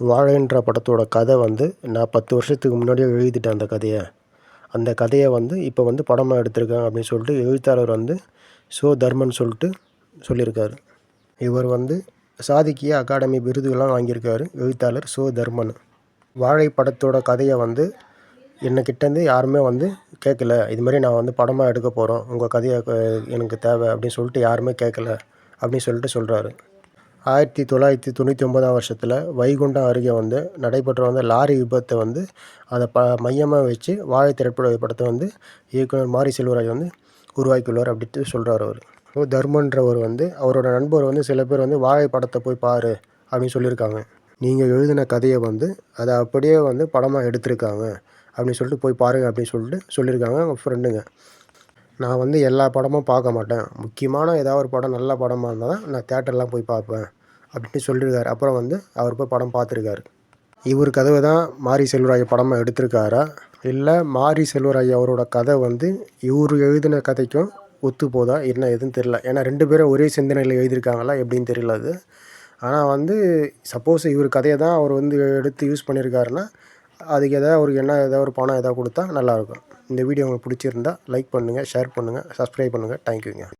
வாழைன்ற படத்தோட கதை வந்து நான் பத்து வருஷத்துக்கு முன்னாடியே எழுதிட்டேன் அந்த கதையை. அந்த கதையை வந்து இப்போ வந்து படமாக எடுத்திருக்காங்க அப்படின்னு சொல்லிட்டு எழுத்தாளர் வந்து சோ தர்மன் சொல்லிட்டு சொல்லியிருக்காரு. இவர் வந்து சாதிக்கிய அகாடமி விருதுகள்லாம் வாங்கியிருக்காரு எழுத்தாளர் சோ தர்மன். வாழை படத்தோட கதையை வந்து என்னக்கிட்டேருந்து யாருமே வந்து கேட்கல. இது மாதிரி நான் வந்து படமாக எடுக்க போகிறோம் உங்கள் கதையை எனக்கு தேவை அப்படின்னு சொல்லிட்டு யாருமே கேட்கல அப்படின்னு சொல்லிட்டு சொல்கிறாரு ஆயிரத்தி தொள்ளாயிரத்தி தொண்ணூற்றி ஒன்பதாம் வருஷத்தில் வைகுண்டம் அருகே வந்து நடைபெற்ற வந்து லாரி விபத்தை வந்து அதை ப மையமாக வச்சு வாழை திரைப்பட படத்தை வந்து இயக்குனர் மாரி செல்வராஜ் வந்து உருவாக்கியுள்ளார் அப்படின்ட்டு சொல்கிறார் அவர். தர்மன்றவர் வந்து அவரோட நண்பர் வந்து சில பேர் வந்து வாழை படத்தை போய் பாரு அப்படின்னு சொல்லியிருக்காங்க. நீங்கள் எழுதின கதையை வந்து அதை அப்படியே வந்து படமாக எடுத்திருக்காங்க அப்படின்னு சொல்லிட்டு போய் பாருங்க அப்படின்னு சொல்லிட்டு சொல்லியிருக்காங்க அவங்க ஃப்ரெண்டுங்க. நான் வந்து எல்லா படமும் பார்க்க மாட்டேன். முக்கியமான ஏதாவது ஒரு படம் நல்ல படமாக இருந்தால் தான் நான் தேட்டர்லாம் போய் பார்ப்பேன். அப்படின்ட்டு சொல்லியிருக்காரு அப்புறம் வந்து அவர் போய் படம் பார்த்துருக்காரு. இவர் கதவை தான் மாரி செல்வராஜ் படமாக எடுத்திருக்காரா? இல்லை மாரி செல்வராஜ் அவரோட கதை வந்து இவர் எழுதின கதைக்கும் ஒத்து போதா? என்ன எதுன்னு தெரியல. ஏன்னா ரெண்டு பேரும் ஒரே சிந்தனையில் எழுதியிருக்காங்களா எப்படின்னு தெரியல அது. ஆனால் வந்து சப்போஸ் இவர் கதையை தான் அவர் வந்து எடுத்து யூஸ் பண்ணியிருக்காருன்னா அதுக்கு எதாவது அவருக்கு என்ன ஏதாவது ஒரு பணம் எதாவது கொடுத்தா நல்லாயிருக்கும் இந்த வீடியோ உங்களுக்கு பிடிச்சிருந்தா லைக் பண்ணுங்கள் ஷேர் பண்ணுங்கள் சப்ஸ்கிரைப் பண்ணுங்கள் தேங்க்யூங்க